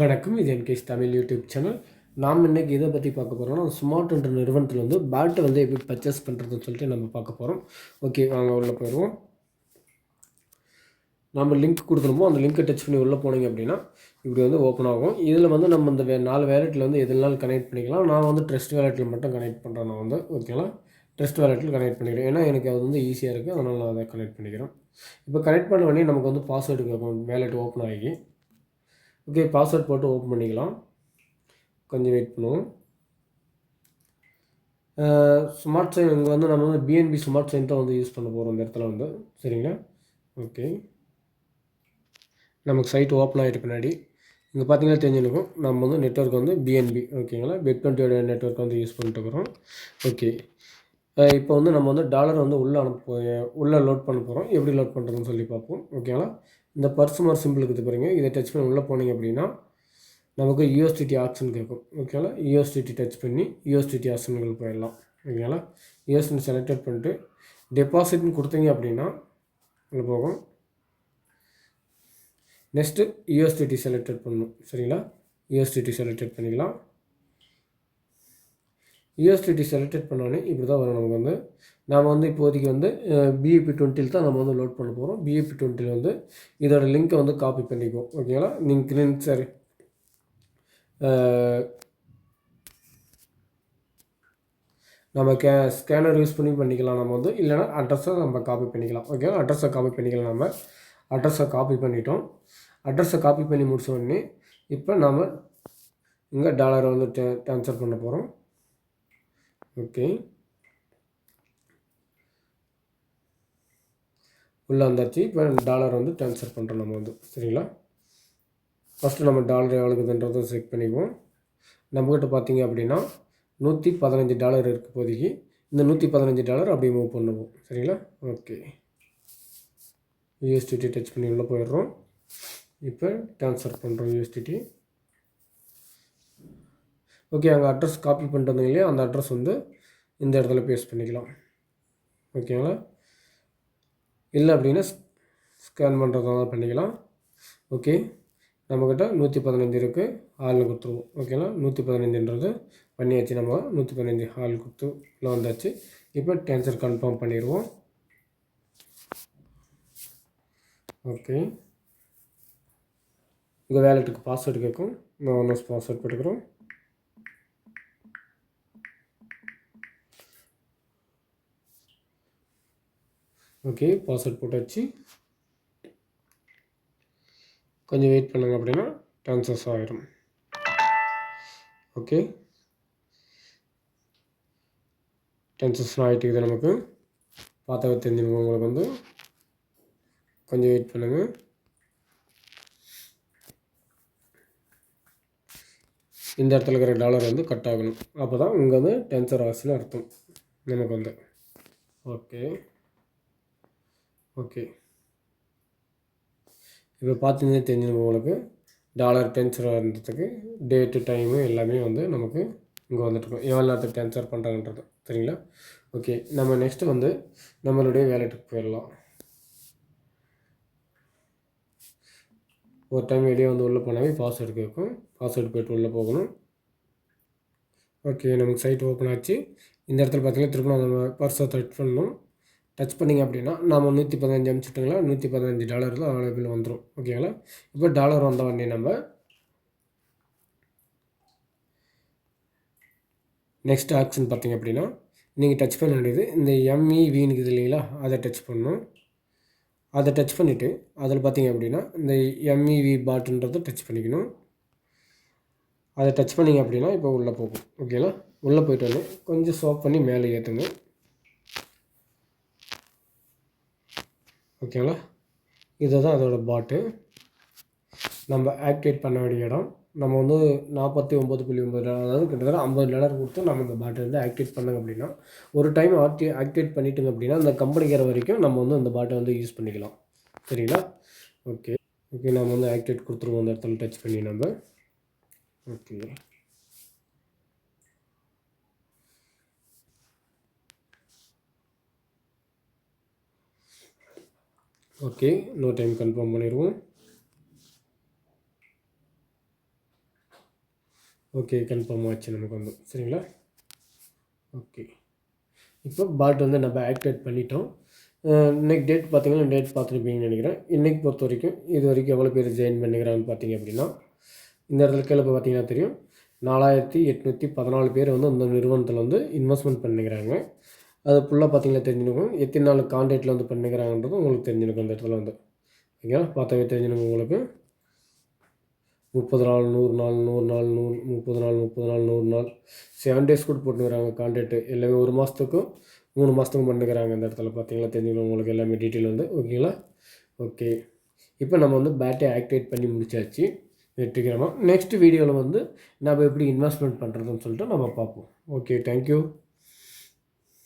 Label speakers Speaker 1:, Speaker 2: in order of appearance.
Speaker 1: வணக்கம் இது என்கேஸ் Tamil YouTube channel. நாம் இன்றைக்கி இதை பற்றி பார்க்க போகிறோம்னா ஸ்மார்ட் என்ற நிறுவனத்தில் வந்து பேட்டை வந்து எப்படி பர்ச்சேஸ் பண்ணுறதுன்னு சொல்லிட்டு நம்ம பார்க்க போகிறோம் ஓகே வாங்க உள்ளே போயிடுவோம். நம்ம லிங்க் கொடுத்துருப்போம். அந்த லிங்க்கை டச் பண்ணி உள்ளே போனீங்க அப்படின்னா இப்படி வந்து ஓப்பன் ஆகும். இதில் வந்து நம்ம இந்த வே நாலு வேலெட்டில் வந்து எதுனாலும் கனெக்ட் பண்ணிக்கலாம். நான் வந்து ட்ரெஸ்ட் வேலெட்டில் மட்டும் கனெக்ட் பண்ணுறேன் நான் வந்து. ஓகேங்களா ட்ரெஸ்ட் வேலெட்டில் கனெக்ட் பண்ணிக்கிறேன். ஏன்னா எனக்கு அது வந்து ஈஸியாக இருக்குது அதனால் நான் அதை கனெக்ட் பண்ணிக்கிறேன். இப்போ கனெக்ட் பண்ண உடனே நமக்கு வந்து பாஸ்வேர்டு கேட்கும் வேலெட் ஓப்பன் ஆகி ஓகே பாஸ்வேர்ட் போட்டு ஓப்பன் பண்ணிக்கலாம். கொஞ்சம் வெயிட் பண்ணுவோம். ஸ்மார்ட் சைன் இங்கே வந்து நம்ம வந்து பிஎன்பி ஸ்மார்ட் சைன் தான் வந்து யூஸ் பண்ண போகிறோம் இந்த இடத்துல வந்து. சரிங்களா? ஓகே நமக்கு சைட் ஓப்பன் ஆகிட்டு பின்னாடி இங்கே பார்த்தீங்கன்னா தெரிஞ்சுருக்கும். நம்ம வந்து நெட்ஒர்க் வந்து பிஎன்பி ஓகேங்களா பெட் டுவெண்ட்டியோட நெட்ஒர்க் வந்து யூஸ் பண்ணிட்டு இருக்கிறோம். ஓகே இப்போ வந்து நம்ம வந்து டாலர் வந்து உள்ளே அனுப்ப உள்ளே லோட் பண்ண போகிறோம் எப்படி லோட் பண்ணுறதுன்னு சொல்லி பார்ப்போம். ஓகேங்களா இந்த பர்சுமார் சிம்பிள் இருக்குது பாருங்க. இதை டச் பண்ணி உள்ளே போனீங்க அப்படின்னா நமக்கு யூஎஸ்டிடி ஆப்ஷன் கேட்கும். ஓகேங்களா யூஎஸ்டிடி டச் பண்ணி யூஎஸ்டிடி ஆப்ஷன்கள் போயிடலாம். ஓகேங்களா யூஎஸ்டி செலக்டட் பண்ணிட்டு டெபாசிட்னு கொடுத்தீங்க அப்படின்னா உள்ளே போகும். நெக்ஸ்ட்டு யூஎஸ்டிடி செலக்டட் பண்ணணும். சரிங்களா? யூஎஸ்டிடி செலக்டட் பண்ணிக்கலாம். யூஎஸ்டிடி செலக்டட் பண்ணோடனே இப்படி தான் வரும் நமக்கு வந்து. நாம் வந்து இப்போதைக்கு வந்து பிஏபி டுவெண்ட்டியில் தான் நம்ம வந்து லோட் பண்ண போகிறோம் பிஏபி டுவெண்ட்டியில் வந்து இதோட லிங்க்கை வந்து காப்பி பண்ணிக்குவோம். ஓகேங்களா நீங்கள் லிங்க் சரி நம்ம கே ஸ்கேனர் யூஸ் பண்ணி பண்ணிக்கலாம் நம்ம வந்து. இல்லைனா அட்ரஸை நம்ம காப்பி பண்ணிக்கலாம். ஓகேவா அட்ரஸை காப்பி பண்ணிக்கலாம் நம்ம. அட்ரஸை காப்பி பண்ணிட்டோம். அட்ரஸை காப்பி பண்ணி முடிச்ச உடனே இப்போ நாம் இங்கே டாலரை வந்து ட்ரான்ஸ்ஃபர் பண்ண போகிறோம் ஓகே உள்ளே வந்தாச்சு. இப்போ டாலர் வந்து ட்ரான்ஸ்ஃபர் பண்ணுறோம் நம்ம வந்து. சரிங்களா? ஃபஸ்ட்டு நம்ம டாலர் எவ்வளோக்குதுன்றதை செக் பண்ணிக்குவோம். நம்மக்கிட்ட பார்த்தீங்க அப்படின்னா நூற்றி பதினஞ்சு டாலர் இருக்குது இப்போதைக்கு. இந்த நூற்றி பதினஞ்சு டாலர் அப்படியே மூவ் பண்ணுவோம். சரிங்களா? ஓகே யூஎஸ்டிடி டச் பண்ணி உள்ளே போயிடுறோம். இப்போ ட்ரான்ஸ்ஃபர் பண்ணுறோம் யூஎஸ்டிடி ஓகே அங்கே அட்ரஸ் காப்பி பண்ணிட்டு வந்தீங்க இல்லையா? அந்த அட்ரஸ் வந்து இந்த இடத்துல பேஸ்ட் பண்ணிக்கலாம். ஓகேங்களா இல்லை அப்படின்னா ஸ்கேன் பண்ணுறதா பண்ணிக்கலாம். ஓகே நம்மக்கிட்ட நூற்றி பதினஞ்சு இருக்குது ஹாலில் கொடுத்துருவோம். ஓகேங்களா நூற்றி பதினஞ்சுன்றது பண்ணியாச்சு நம்ம. நூற்றி பதினஞ்சு ஹால் கொடுத்து உள்ள வந்தாச்சு. இப்போ டேன்சர் கன்ஃபார்ம் பண்ணிடுவோம். ஓகே உங்கள் வேலெட்டுக்கு பாஸ்வேர்டு கேட்கும். நான் ஒன்று பாஸ்வேர்ட் போட்டுக்கிறோம். ஓகே பாஸ்வேர்ட் போட்டாச்சு கொஞ்சம் வெயிட் பண்ணுங்க அப்படின்னா ட்ரான்சஸ் ஆகிடும் ஓகே. ட்ரான்ஸ்ஃபர்ஸ் ஆகிட்டு நமக்கு. பார்த்தா தெரிஞ்சுக்கோங்க உங்களுக்கு வந்து. கொஞ்சம் வெயிட் பண்ணுங்கள் இந்த இடத்துல இருக்கிற டாலர் வந்து கட் ஆகணும். அப்போ தான் இங்கே வந்து டென்சர் ஆசில் அர்த்தம். நமக்கு வந்து. ஓகே. ஓகே. இப்போ பார்த்தீங்கன்னா தெரிஞ்சிருக்கும் உங்களுக்கு டாலர் டென்சர் ஆகிறதுக்கு டேட்டு டைமு எல்லாமே வந்து நமக்கு இங்கே வந்துட்டுருக்கோம் எவ்வளோ நேரத்துக்கு ட்ரான்ஸ்ஃபர் பண்ணுறாங்கன்றது சரிங்களா? ஓகே. நம்ம நெக்ஸ்ட்டு வந்து நம்மளுடைய வேலெட்டுக்கு போயிடலாம். ஒரு டைம் வெளியே வந்து உள்ளே போனாவே பாஸ்வேர்டு கேட்கும். பாஸ்வேர்டு போய்ட்டு உள்ளே போகணும். ஓகே. நமக்கு சைட் ஓப்பன் ஆச்சு. இந்த இடத்துல பார்த்தீங்கன்னா திரும்ப நம்ம பர்ஸை டச் பண்ணணும். டச் பண்ணிங்க அப்படின்னா நம்ம நூற்றி பதினஞ்சு அனுப்பிச்சுட்டுங்களா நூற்றி பதினஞ்சு டாலர் தான் அவைலபிள் வந்துடும் ஓகேங்களா இப்போ டாலர் வந்த உடனே நம்ம நெக்ஸ்ட் ஆப்ஷன் பார்த்தீங்க அப்படின்னா நீங்கள் டச் பண்ண வேண்டியது இந்த எம்இவின்னு இருக்குது இல்லைங்களா அதை டச் பண்ணணும். அதை டச் பண்ணிவிட்டு அதில் பார்த்தீங்க அப்படின்னா இந்த எம்இவி பாட்டுன்றதை டச் பண்ணிக்கணும். அதை டச் பண்ணிங்க அப்படின்னா இப்போ உள்ளே போகும். ஓகேங்களா உள்ளே போயிட்டு வந்து கொஞ்சம் சோப் பண்ணி மேலே ஏற்றுங்க ஓகேங்களா? இதுதான் அதோட பாட்டு. நம்ம ஆக்டிவேட் பண்ண வேண்டிய இடம். நம்ம வந்து நாற்பத்தி ஒம்பது புள்ளி ஒம்பது டாலர் அதாவது கிட்டத்தட்ட ஐம்பது டாலர் கொடுத்து நம்ம இந்த பாட்டை வந்து ஆக்டிவேட் பண்ணோங்க அப்படின்னா ஒரு டைம் ஆக்டி ஆக்டிவேட் பண்ணிட்டோங்க அப்படின்னா அந்த கம்பெனிக்கிற வரைக்கும் நம்ம வந்து இந்த பாட்டை வந்து யூஸ் பண்ணிக்கலாம். சரிங்களா? ஓகே ஓகே நம்ம வந்து ஆக்டிவேட் கொடுத்துருவோம் அந்த இடத்துல டச் பண்ணி நம்ம. ஓகே ஓகே இன்னொரு டைம் கன்ஃபார்ம் பண்ணிடுவோம். ஓகே கன்ஃபார்ம் ஆச்சு நமக்கு வந்து. சரிங்களா? ஓகே. இப்போ பாட் வந்து நம்ம ஆக்டிவேட் பண்ணிட்டோம். இன்னைக்கு டேட் பார்த்தீங்கன்னா டேட் பார்த்துருப்பீங்கன்னு நினைக்கிறேன். இன்றைக்கி பொறுத்த வரைக்கும் இது வரைக்கும் எவ்வளோ பேர் ஜாயின் பண்ணிக்கிறாங்கன்னு பார்த்தீங்க அப்படின்னா இந்த இடத்துல கீழே இப்போ பார்த்தீங்கன்னா தெரியும். நாலாயிரத்தி எட்நூற்றி பதினாலு பேர் வந்து அந்த நிறுவனத்தில் வந்து இன்வெஸ்ட்மெண்ட் பண்ணிக்கிறாங்க. அது ஃபுல்லாக பார்த்தீங்கன்னா தெரிஞ்சுருக்கும். எத்தனை நாள் கான்ட்ராக்டில் வந்து பண்ணிக்கிறாங்கன்றது உங்களுக்கு தெரிஞ்சிருக்கும் அந்த இடத்துல வந்து. ஓகேங்களா பார்த்தாவே தெரிஞ்சிருக்கும் உங்களுக்கு. முப்பது நாள் நூறு நாள் நூறு நாள் நூறு முப்பது நாள் முப்பது நாள் நூறு நாள். செவன் டேஸ் கூட போட்டுக்கிறாங்க கான்ட்ராக்ட்டு எல்லாமே ஒரு மாதத்துக்கும் மூணு மாதத்துக்கும் பண்ணுக்கிறாங்க அந்த இடத்துல பார்த்தீங்களா? தெரிஞ்சுக்கணும் உங்களுக்கு எல்லாமே டீட்டெயில் வந்து. ஓகேங்களா ஓகே இப்போ நம்ம வந்து பேட்டை ஆக்டிவேட் பண்ணி முடிச்சாச்சு. வெற்றிகரமாக நெக்ஸ்ட் வீடியோவில் வந்து நம்ம எப்படி இன்வெஸ்ட்மெண்ட் பண்ணுறதுன்னு சொல்லிட்டு நம்ம பார்ப்போம். Okay thank you